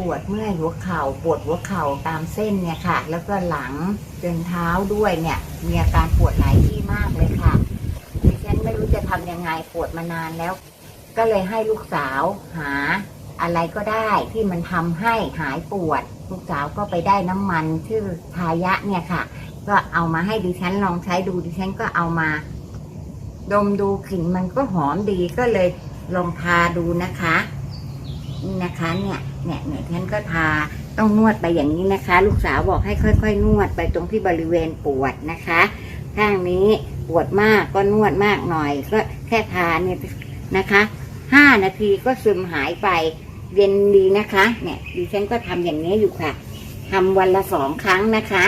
ปวดเมื่อยหัวเข่าปวดหัวเข่าตามเส้นเนี่ยค่ะ แล้วก็หลังจนเท้าด้วยเนี่ย มีอาการปวดหลายที่มากเลยค่ะดิฉันไม่รู้จะทำยังไงปวดมานานแล้ว ก็เลยให้ลูกสาวหาอะไรก็ได้ที่มันทำให้หายปวด ลูกสาวก็ไปได้น้ำมันชื่อทายะเนี่ยค่ะ ก็เอามาให้ดิฉันลองใช้ดูดิฉันก็เอามา ดมดูกลิ่นมันก็หอมดีก็เลยลองทาดูนะคะ นี่นะคะเนี่ยเนี่ยเนี่ยฉันก็ทาต้องนวดไปอย่างนี้นะคะ ลูกสาวบอกให้ค่อย ๆ นวดไปตรงที่บริเวณปวดนะคะ ข้างนี้ปวดมากก็นวดมากหน่อย ก็แค่ทาเนี่ยนะคะห้านาทีก็ซึมหายไปเย็นดีนะคะ เนี่ยดิฉันก็ทำอย่างนี้อยู่ค่ะทำวันละสองครั้งนะคะ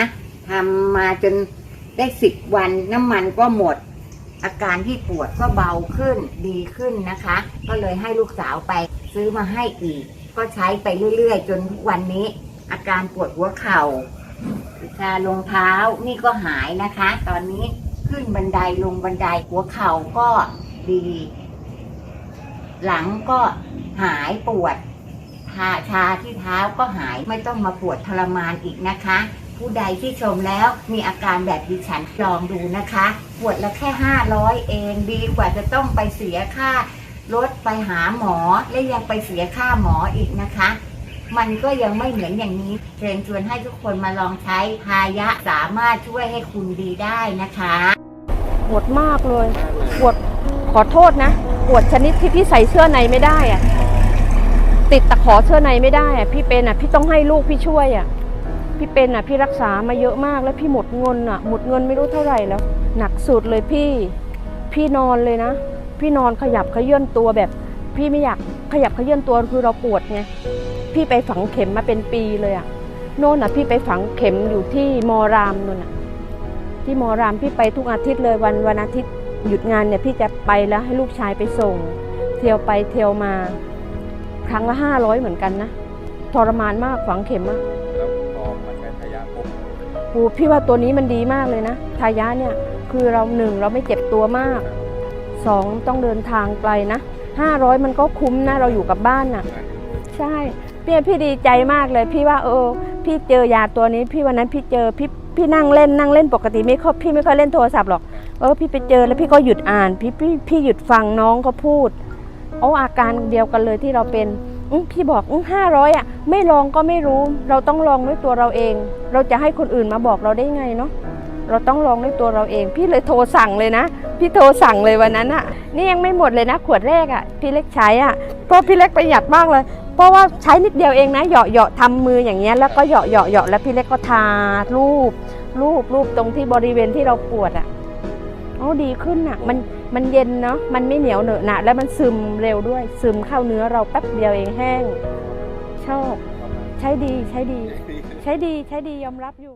ทำมาจนได้สิบวันน้ำมันก็หมด อาการที่ปวดก็เบาขึ้นดีขึ้นนะคะ ก็เลยให้ลูกสาวไปซื้อมาให้อีก ก็ใช้ไปเรื่อยๆ จนทุกวันนี้ อาการปวดหัวเข่าชาลงเท้านี่ก็หายนะคะ ตอนนี้ขึ้นบันไดลงบันไดหัวเข่าก็ดี หลังก็หายปวดชาชาที่เท้าก็หายไม่ต้องมาปวดทรมานอีกนะคะ ผู้ใดที่ชมแล้วมีอาการแบบดิฉันลองดูนะคะปวดละแค่ห้าร้อยเองดีกว่าจะต้องไปเสียค่ารถไปหาหมอและยังไปเสียค่าหมออีกนะคะ มันก็ยังไม่เหมือนอย่างนี้เชิญชวนให้ทุกคนมาลองใช้พายะสามารถช่วยให้คุณดีได้นะคะปวดมากเลยปวดขอโทษนะปวดชนิดที่พี่ใส่เสื้อในไม่ได้อะติดตะขอเสื้อในไม่ได้อะพี่เป็นอะพี่ต้องให้ลูกพี่ช่วยอะ พี่เป็นอะพี่รักษามาเยอะมากแล้วพี่หมดเงินอะ หมดเงินไม่รู้เท่าไหร่แล้ว หนักสุดเลยพี่พี่นอนเลยนะ พี่นอนขยับขยื่นตัวแบบ พี่ไม่อยากขยับขยื่นตัวคือเราปวดไงพี่ไปฝังเข็มมาเป็นปีเลยอะโน่นอะพี่ไปฝังเข็มอยู่ที่มอรามนู่นอะที่มอรามพี่ไปทุกอาทิตย์เลยวันวันอาทิตย์หยุดงานเนี่ยพี่จะไปแล้วให้ลูกชายไปส่ง เที่ยวไปเที่ยวมา ครั้งละห้าร้อยเหมือนกันนะทรมานมากฝังเข็มอะ โอ้พี่ว่าตัวนี้มันดีมากเลยนะทายะเนี่ยคือเราหนึ่งเราไม่เจ็บตัวมากสองต้องเดินทางไกลนะห้าร้อยมันก็คุ้มนะเราอยู่กับบ้านน่ะ ใช่พี่พี่ดีใจมากเลย พี่ว่าเออ พี่เจอยาตัวนี้ พี่วันนั้นพี่เจอพี่พี่นั่งเล่นนั่งเล่นปกติไม่ค่อยพี่ไม่ค่อยเล่นโทรศัพท์หรอกเออพี่ไปเจอแล้วพี่ก็หยุดอ่าน พี่พี่พี่หยุดฟังน้องเขาพูดเอาอาการเดียวกันเลยที่เราเป็นอื้อ พี่บอกห้าร้อยอะ ไม่ลองก็ไม่รู้ เราต้องลองด้วยตัวเราเอง เราจะให้คนอื่นมาบอกเราได้ไงเนาะเราต้องลองด้วยตัวเราเอง พี่เลยโทรสั่งเลยนะ พี่โทรสั่งเลยวันนั้นอะ นี่ยังไม่หมดเลยนะ ขวดแรกอะ พี่เล็กใช้อะเพราะพี่เล็กประหยัดมากเลย เพราะว่าใช้นิดเดียวเองนะ เหยาะเหยาะทำมืออย่างเงี้ยแล้วก็เหยาะเหยาะเหยาะแล้วพี่เล็กก็ทารูปรูปรูปตรงที่บริเวณที่เราปวดอะ โอ้ดีขึ้นอะ มันมันเย็นเนาะมันไม่เหนียวเหนอะหนะแล้วมันซึมเร็วด้วย ซึมเข้าเนื้อเราแป๊บเดียวเองแห้ง ชอบ ใช้ดีใช้ดี ใช้ดีใช้ดียอมรับอยู่